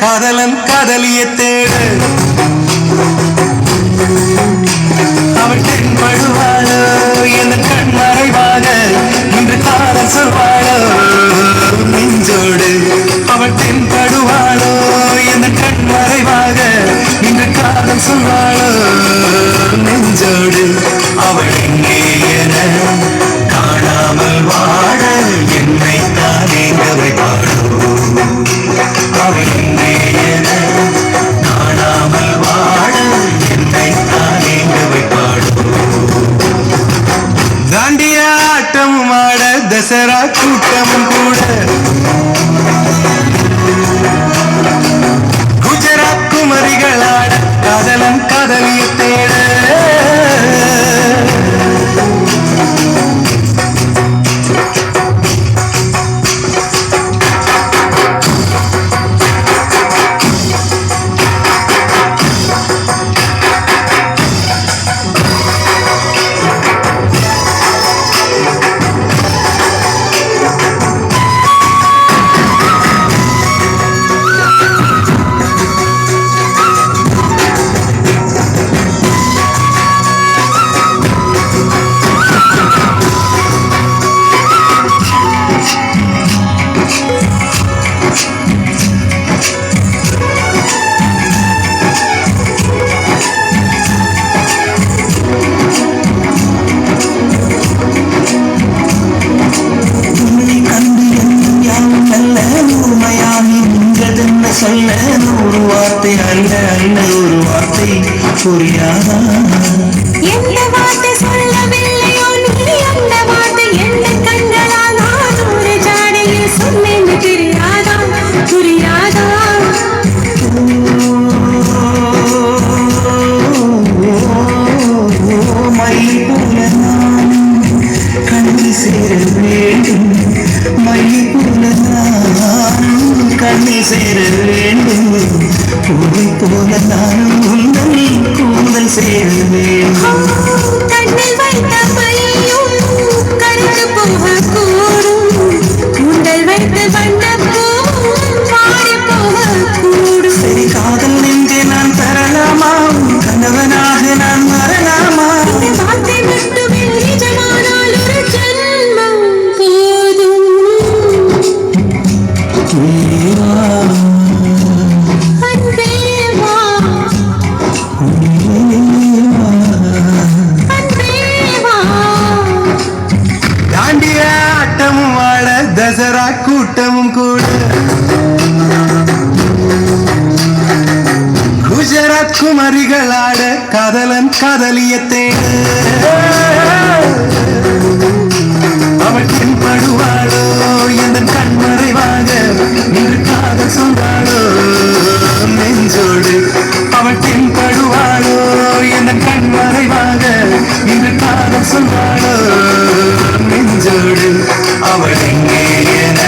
காதலன் காதலிய தேடு. அவள் தென்படுவாளோ புரியாதா? எந்த வார்த்தை சொல்லவில்லையோ நீ அந்த வார்த்தை எந்த கண்களால்? நான் ஒரு ஜாடையில் சொன்னேன் தெரியாதா புரியாதா? மயில் போல நானும் கண்ணி சேர வேண்டும் மயில் போல நானும் கண்ணி சேர வேண்டும் பூவை போல நானும் உந்தன் கூந்தல் சேர வேண்டும் கண்ணில் வைத்த மையும் கரைந்து போகக்கூடும் கூந்தல் வைத்து வந்த குமரிகளாட காதலன் காதலிய தேட அவள் தென்படுவாளோ எந்த கண்மறைவாக நின்று காதல் சொல்வாளோ நெஞ்சோடு அவள் தென்படுவாளோ எந்த கண்மறைவாக நின்று காதல் சொல்வாளோ நெஞ்சோடு அவள் எங்கே என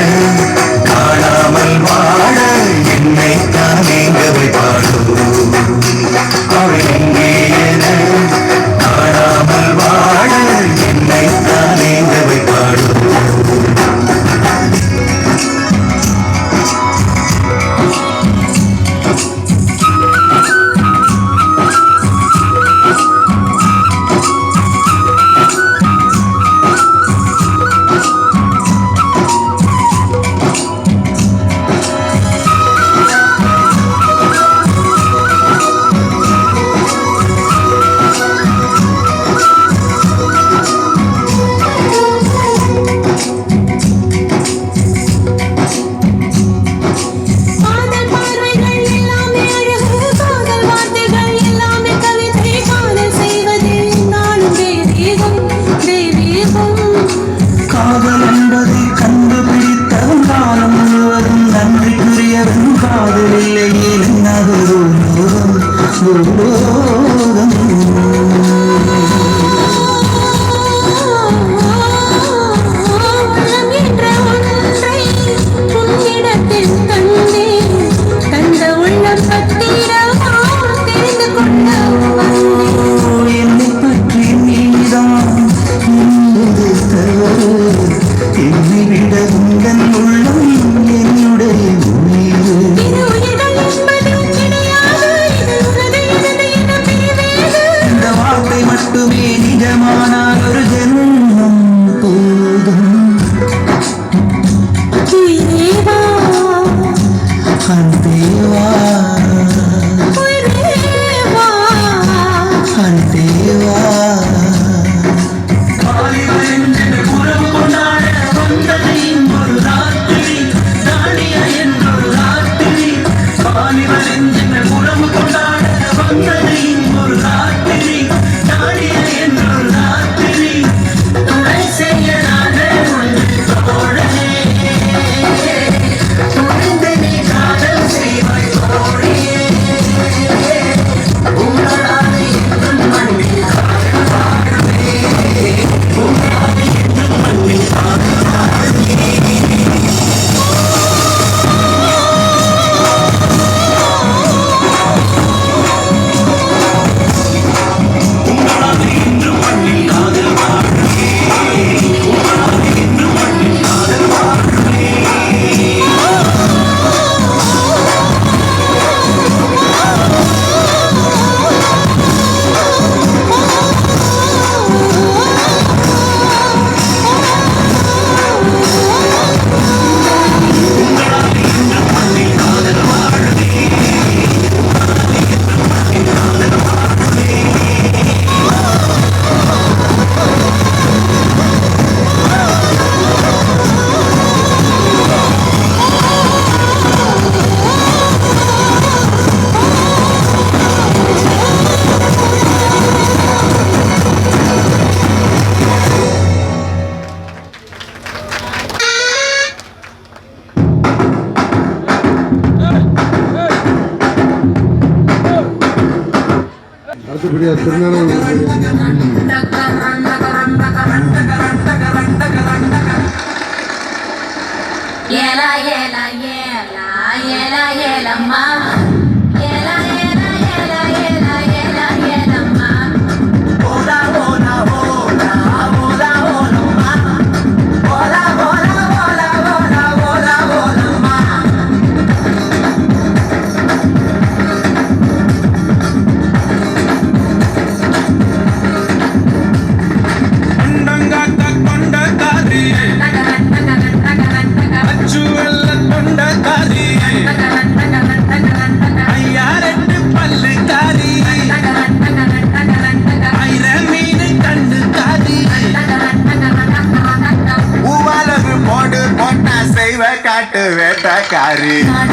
കാണാനൊരു திருநாளை ஏலா ஏலா ஏலா ஏலா ஏலம்மா. Cari.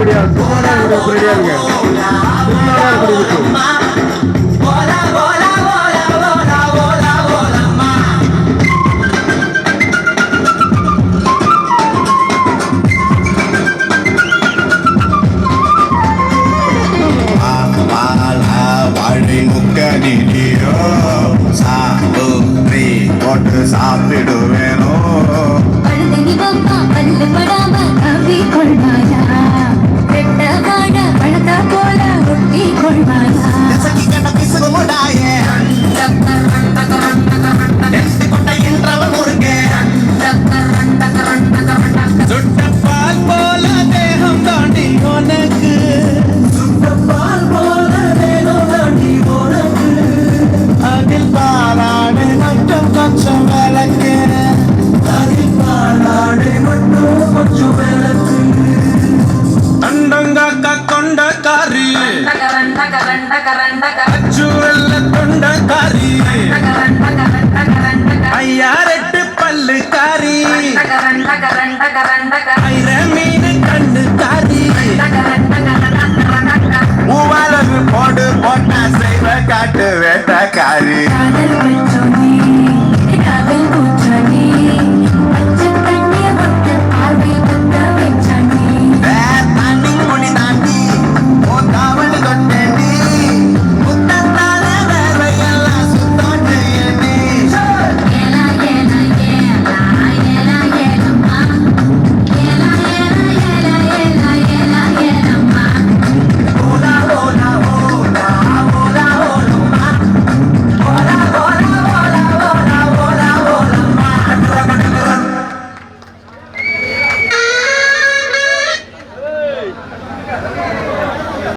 அடுத்தபடியா திருநாடகம் ரெடியா இருங்க. Ai